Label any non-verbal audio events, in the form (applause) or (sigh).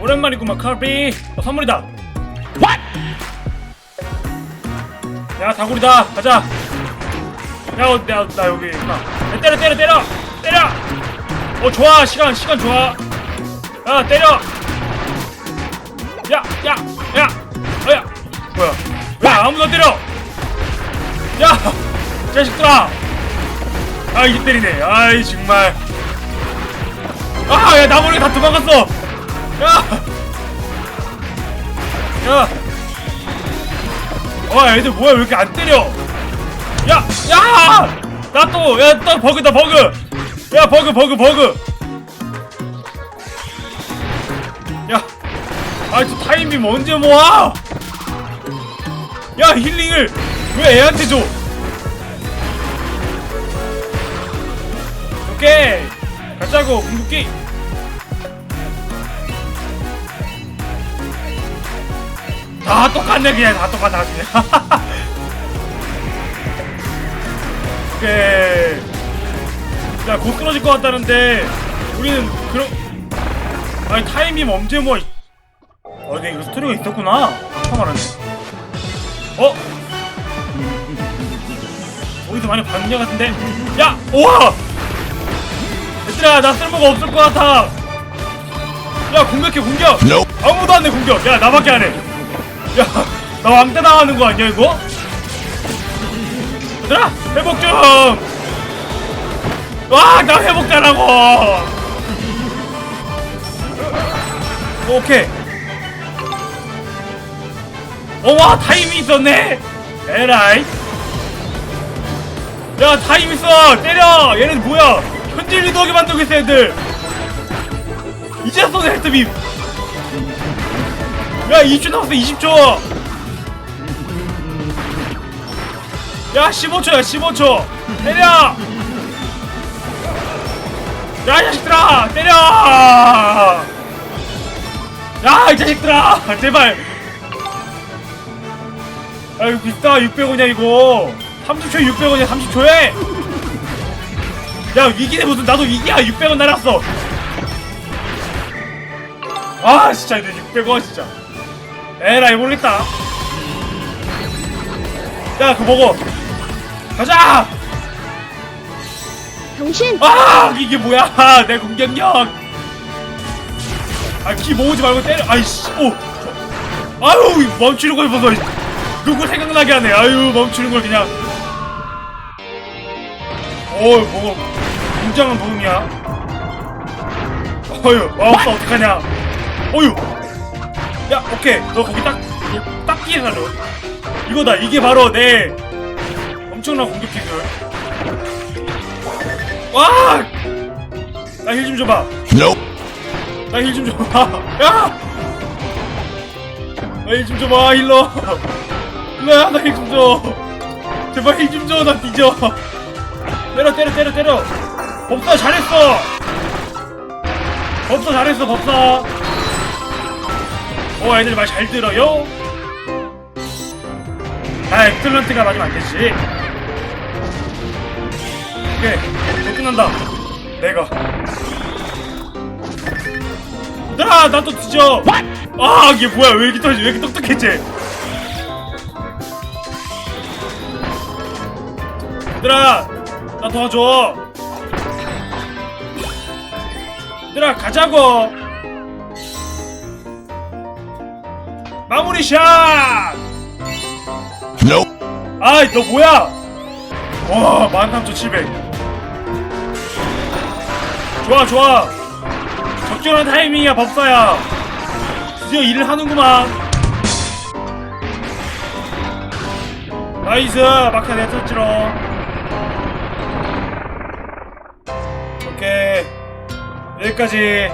오랜만이구만 카비. 어, 선물이다. 야 다구리다. 가자. 야 어, 나, 나 여기 야, 때려 때려 때려. 때려. 어 좋아. 시간 시간 좋아. 야 때려. 야 야 야. 어 야. 뭐야? 왜 아무도 안 때려? 야 자식들아. 아 이게 때리네. 아이 정말. 아 야 나무를 다 도망갔어 야 야. 와 애들 뭐야 왜 이렇게 안 때려 야! 야! 나 또! 야 또 버그다 버그! 야 버그 버그 버그! 야! 아저 타이밍 언제 모아! 야 힐링을 왜 애한테 줘! 오케이! 가자고 궁극기! 다 똑같네 그냥. 다 똑같아 그냥 오케이 야곧 끊어질 것 같다는데 우리는 그런 아니 타이밍 언제 뭐 어, 이게 이거 스토리가 있었구나. 아까 말하네 어? 어디서 많이 봤는 것 같은데. 야! 우와! 얘들아 나 쓸모가 없을 것 같아. 야 공격해 공격! 아무도 안 해 공격. 야 나밖에 안해 야, 나 왕따 당하는 거 아니야 이거? 얘들아, 회복 좀. 와, 나 회복자라고. 오케이. 어, 와, 타임이 있었네. 에라이. 야, 타임 있어. 때려. 얘네 뭐야? 현질 리더하게 만들고 있어, 애들. 이제 쏘네, 헤드빔. 야 20초 남았어 20초 야 15초야 15초. 때려. 야이 자식들아 때려. 야이 자식들아 제발. 아 이거 비싸. 600원이야 이거. 30초에 600원이야 30초에. 야 위기네 무슨. 나도 위기야. 600원 날았어. 아 진짜 이거 600원 진짜 에라이 모르겠다. 야 그거 먹어. 가자! 당신! 아 이게 뭐야? 내 공격력. 아키 모으지 말고 때려. 아이씨 오. 아유 멈추는 걸 보소. 누구 생각나게 하네. 아유 멈추는 걸 그냥. 어이 뭐 굉장한 도움이야. 어휴 마우스 어떡하냐. 어휴 야 오케이 너 거기 딱딱 피해 가려 이거다 이게 바로 내 엄청난 공격 기술 와! 나 힐 좀 줘봐. 나 힐 좀 줘봐. (laughs) 야! 나 힐 좀 줘봐, 힐러. 힐러야, 나 힐 좀 줘. 제발 힐 좀 줘, 나 뒤져. 때려, 때려, 때려, 때려. 법사 잘했어. 법사 잘했어, 법사. 오, 애들 말 잘 들어요. 아, 엑셀런트가 맞으면 안 되지. 오케이 또 끝난다. 내가. 야 나도 뒤져. 아 이게 뭐야? 왜 이렇게 떨지 왜 이렇게 똑똑해지? 얘들아 나 도와줘. 얘들아 가자고 마무리 샷 아이 너 뭐야? 와13,700 좋아 좋아. 적절한 타이밍이야 법사야. 드디어 일을 하는구만. 나이스 마카 내쳤지롱 오케이. 여기까지